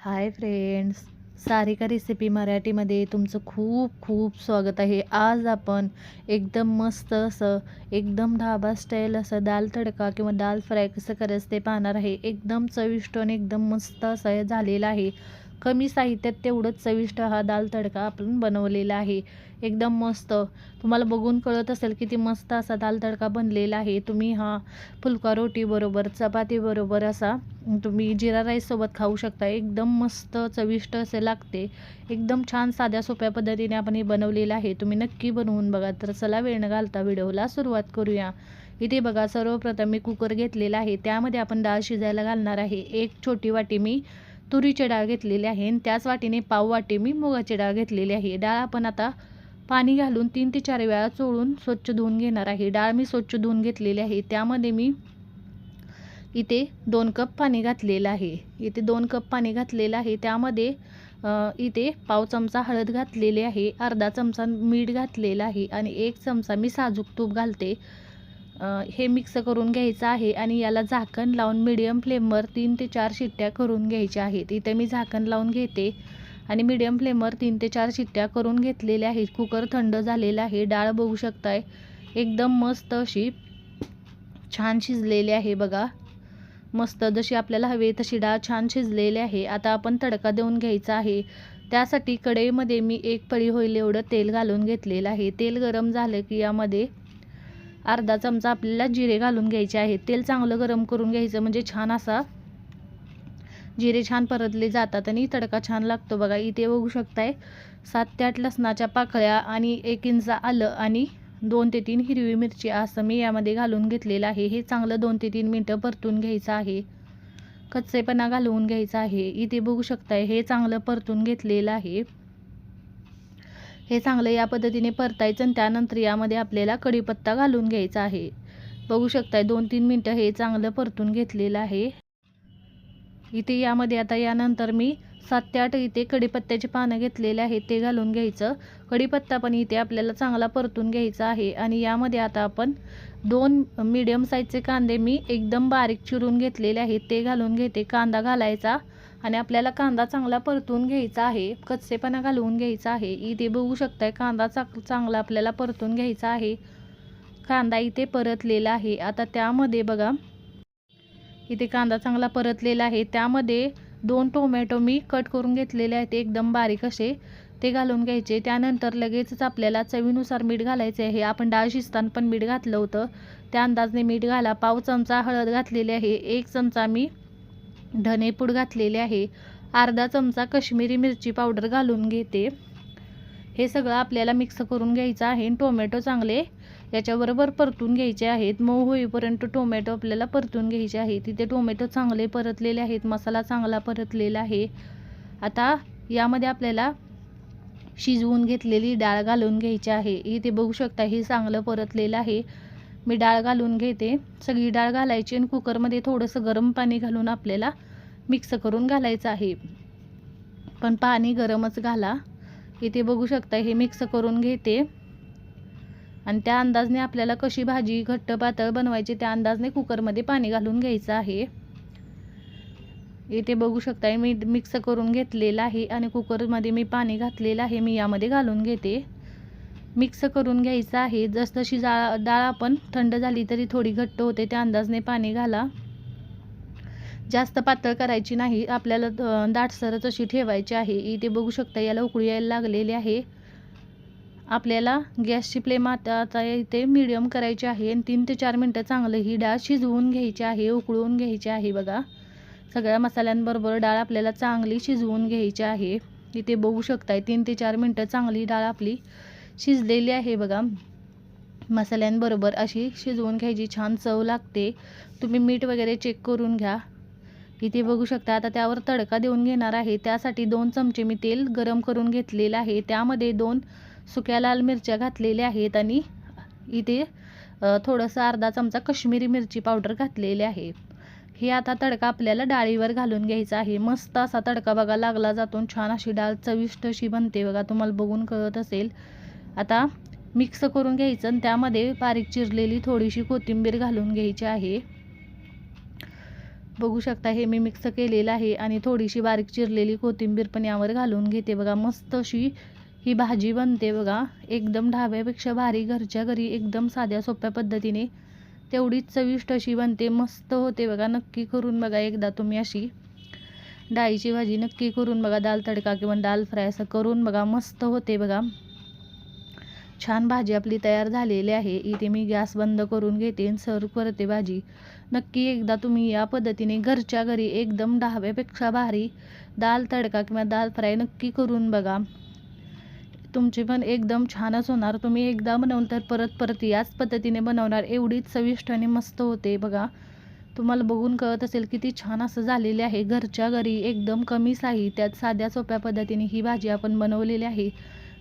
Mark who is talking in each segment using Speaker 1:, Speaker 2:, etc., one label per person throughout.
Speaker 1: Hi friends Sarika recipe मराठीमध्ये तुमचं खूप खूप स्वागत आहे. आज आपण एकदम मस्त असं एकदम ढाबा स्टाईल असं दाल तडका किंवा दाल फ्राय कसं करायचं ते पाहणार आहे. एकदम चविष्ट आणि एकदम मस्त असं हे झालेलं आहे. कमी साहित्यात तेवढंच चविष्ट हा दाल तडका आपण बनवलेला आहे. एकदम मस्त. तुम्हाला बघून कळत असेल किती मस्त असा दाल तडका बनलेला आहे. तुम्ही हा फुलका रोटीबरोबर चपातीबरोबर असा तुम्ही जिरा राईससोबत खाऊ शकता. एकदम मस्त चविष्ट असे लागते. एकदम छान साध्या सोप्या पद्धतीने आपण हे बनवलेलं आहे. तुम्ही नक्की बनवून बघा. तर चला वेळ न घालता व्हिडिओला सुरुवात करूया. इथे बघा सर्वप्रथम मी कुकर घेतलेला आहे. त्यामध्ये आपण डाळ शिजायला घालणार आहे. एक छोटी वाटी मी तुरीची डाळ घेतलेली आहे आणि त्याच वाटीने पाव वाटी मी मुगाची डाळ घेतलेली आहे. डाळ आपण आता पाणी घालून तीन ते चार वेळा चोळून स्वच्छ धुवून घेणार आहे. डाळ मी स्वच्छ धुवून घेतलेली आहे. त्यामध्ये मी इथे दोन कप पाणी घातलेलं आहे. इथे दोन कप पाणी घातलेलं आहे. त्यामध्ये इथे पाव चमचा हळद घातलेली आहे. अर्धा चमचा मीठ घातलेलं आहे. आणि एक चमचा मी साजूक तूप घालते. हे मिक्स करून घ्यायचं आहे आणि याला झाकण लावून मिडियम फ्लेमवर तीन ते चार शिट्ट्या करून घ्यायच्या आहेत. इथे मी झाकण लावून घेते आणि मिडियम फ्लेमवर तीन ते चार शिट्ट्या करून घेतलेल्या आहेत. कुकर थंड झालेला आहे. डाळ बघू शकताय. एकदम मस्त अशी छान शिजलेली आहे बघा. मस्त जशी आपल्याला हवी तशी डाळ छान शिजलेली आहे. आता आपण तडका देऊन घ्यायचा आहे. त्यासाठी कढईमध्ये मी एक पळी होईल एवढं तेल घालून घेतलेलं आहे. तेल गरम झालं की यामध्ये अर्धा चमचा आपल्याला जिरे घालून घ्यायचे आहे. तेल चांगलं गरम करून घ्यायचं म्हणजे छान असा जिरे छान परतले जातात आणि तडका छान लागतो बघा. इथे बघू शकताय सात ते आठ लसणाच्या पाकळ्या आणि एक इंच आलं आणि दोन ते तीन हिरवी मिरची असं मी यामध्ये घालून घेतलेलं आहे. हे चांगलं दोन ते तीन मिनटं परतून घ्यायचं आहे. कच्चेपणा घालवून घ्यायचा आहे. इथे बघू शकताय हे चांगलं परतून घेतलेलं आहे. हे चांगलं या पद्धतीने परतायचं आणि त्यानंतर यामध्ये आपल्याला कढीपत्ता घालून घ्यायचा आहे. बघू शकताय दोन तीन मिनटं हे चांगलं परतून घेतलेलं आहे. इथे यामध्ये आता यानंतर मी सात ते आठ इथे कढीपत्त्याचे पानं घेतलेले आहेत ते घालून घ्यायचं. कढीपत्ता पण इथे आपल्याला चांगला परतून घ्यायचा आहे आणि यामध्ये आता आपण दोन मीडियम साईजचे कांदे मी एकदम बारीक चिरून घेतलेले आहेत ते घालून घेते. कांदा घालायचा आणि आपल्याला कांदा चांगला परतून घ्यायचा आहे कच्चेपणा घालवून घ्यायचा आहे. इथे बघू शकताय कांदा चाक चांगला आपल्याला परतून घ्यायचा आहे. कांदा इथे परतलेला आहे. आता त्यामध्ये बघा इथे कांदा चांगला परतलेला आहे. त्यामध्ये दोन टोमॅटो मी कट करून घेतलेले आहेत एकदम बारीक असे. ते घालून घ्यायचे. त्यानंतर लगेचच आपल्याला चवीनुसार मीठ घालायचे आहे. आपण डाळ शिजताना पण मीठ घातलं होतं. त्या अंदाजने मीठ घाला. पाव चमचा हळद घातलेली आहे. एक चमचा मी धनेपूड घातलेले आहे. अर्धा चमचा कश्मीरी मिरची पावडर घालून घेते. हे सगळं आपल्याला मिक्स करून घ्यायचं आहे आणि टोमॅटो चांगले याच्याबरोबर परतून घ्यायचे आहेत. मऊ होईपर्यंत टोमॅटो आपल्याला परतून घ्यायचे आहे तिथे टोमॅटो चांगले परतलेले आहेत. मसाला चांगला परतलेला आहे. आता यामध्ये आपल्याला शिजवून घेतलेली डाळ घालून घ्यायची आहे. इथे बघू शकता हे चांगलं परतलेलं आहे. मी डाळ घालून घेते. सगळी डाळ घालायची आणि कुकरमध्ये थोडंसं गरम पाणी घालून आपल्याला मिक्स करून घालायचं आहे. पण पाणी गरमच घाला. इथे बघू शकता हे मिक्स करून घेते. आणि त्या अंदाजने आपल्याला कशी भाजी घट्ट पातळ बनवायची त्या अंदाजने कुकरमध्ये पाणी घालून घ्यायचं आहे. इथे बघू शकता मी मिक्स करून घेतलेलं आहे आणि कुकरमध्ये मी पाणी घातलेलं आहे. मी यामध्ये घालून घेते. मिक्स करून घ्यायचं आहे. जसजशी जा डाळ आपण थंड झाली तरी थोडी घट्ट होते. त्या अंदाजने पाणी घाला. जास्त पातळ करायची नाही. आपल्याला दाटसरच अशी ठेवायची आहे. इथे बघू शकता याला उकळी यायला लागलेली आहे. आपल्याला गॅसची फ्लेम आता आता इथे मिडियम करायची आहे. आणि तीन ते चार मिनटं चांगलं ही डाळ शिजवून घ्यायची आहे उकळून घ्यायची आहे बघा. सगळ्या मसाल्यांबरोबर डाळ आपल्याला चांगली शिजवून घ्यायची आहे. इथे बघू शकताय तीन ते चार मिनटं चांगली डाळ आपली शिजलेली आहे बघा. मसाल्यांबरोबर अशी शिजवून घ्यायची छान चव लागते. तुम्ही मीठ वगैरे चेक करून घ्या. इथे बघू शकता आता त्यावर तडका देऊन घेणार आहे. त्यासाठी दोन चमचे मी तेल गरम करून घेतलेलं आहे. त्यामध्ये दोन सुक्या लाल मिरच्या घातलेल्या आहेत आणि इथे थोडंसं अर्धा चमचा कश्मीरी मिरची पावडर घातलेली आहे. हे आता तडका आपल्याला डाळीवर घालून घ्यायचा आहे. मस्त असा तडका बघा लागला जातो छान अशी डाळ चविष्ट अशी बनते बघा. तुम्हाला बघून कळत असेल. आता मिक्स करून घ्यायचं आणि त्यामध्ये बारीक चिरलेली थोडीशी कोथिंबीर घालून घ्यायची आहे. बघू शकता हे मी मिक्स केलेलं आहे आणि थोडीशी बारीक चिरलेली कोथिंबीर पण यावर घालून घेते. बघा मस्त अशी ही भाजी बनते बघा. एकदम ढाब्यापेक्षा भारी घरच्या घरी एकदम साध्या सोप्या पद्धतीने तेवढीच चविष्ट अशी बनते. मस्त होते बघा नक्की करून बघा एकदा तुम्ही अशी. डाळीची भाजी नक्की करून बघा दाल तडका किंवा दाल फ्राय असं करून बघा मस्त होते बघा. छान भाजी आपली तयार झालेली आहे. इथे मी गॅस बंद करून घेते आणि सर्व करते भाजी. नक्की एकदा तुम्ही या पद्धतीने घरच्या घरी एकदम ढाब्यापेक्षा भारी दाल तडका किंवा दाल फ्राय नक्की करून बघा. तुमची पण एकदम छानच होणार. तुम्ही एकदा बनवून तर परत परत याच पद्धतीने बनवणार. एवढीच चविष्ट आणि मस्त होते बघा. तुम्हाला बघून कळत असेल किती छान असं झालेले आहे. घरच्या घरी एकदम कमी साहित्यात साध्या सोप्या पद्धतीने ही भाजी आपण बनवलेली आहे.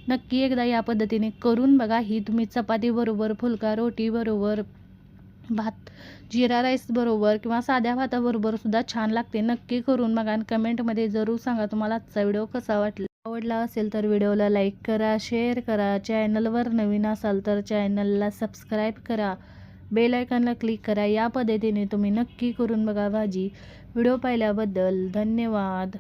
Speaker 1: नक्की एकदा या पद्धतीने करून बघा. ही तुम्ही चपातीबरोबर फुलका रोटीबरोबर भात जिरा राईस बरोबर किंवा साध्या भाताबरोबर सुद्धा छान लागते. नक्की करून बघा आणि कमेंटमध्ये जरूर सांगा तुम्हाला आजचा व्हिडिओ कसा वाटला. आवडला असेल तर व्हिडिओला लाईक करा शेअर करा. चॅनलवर नवीन असाल तर चॅनलला सबस्क्राईब करा. बेल आयकॉनला क्लिक करा. या पद्धतीने तुम्ही नक्की करून बघा भाजी. व्हिडिओ पाहिल्याबद्दल धन्यवाद.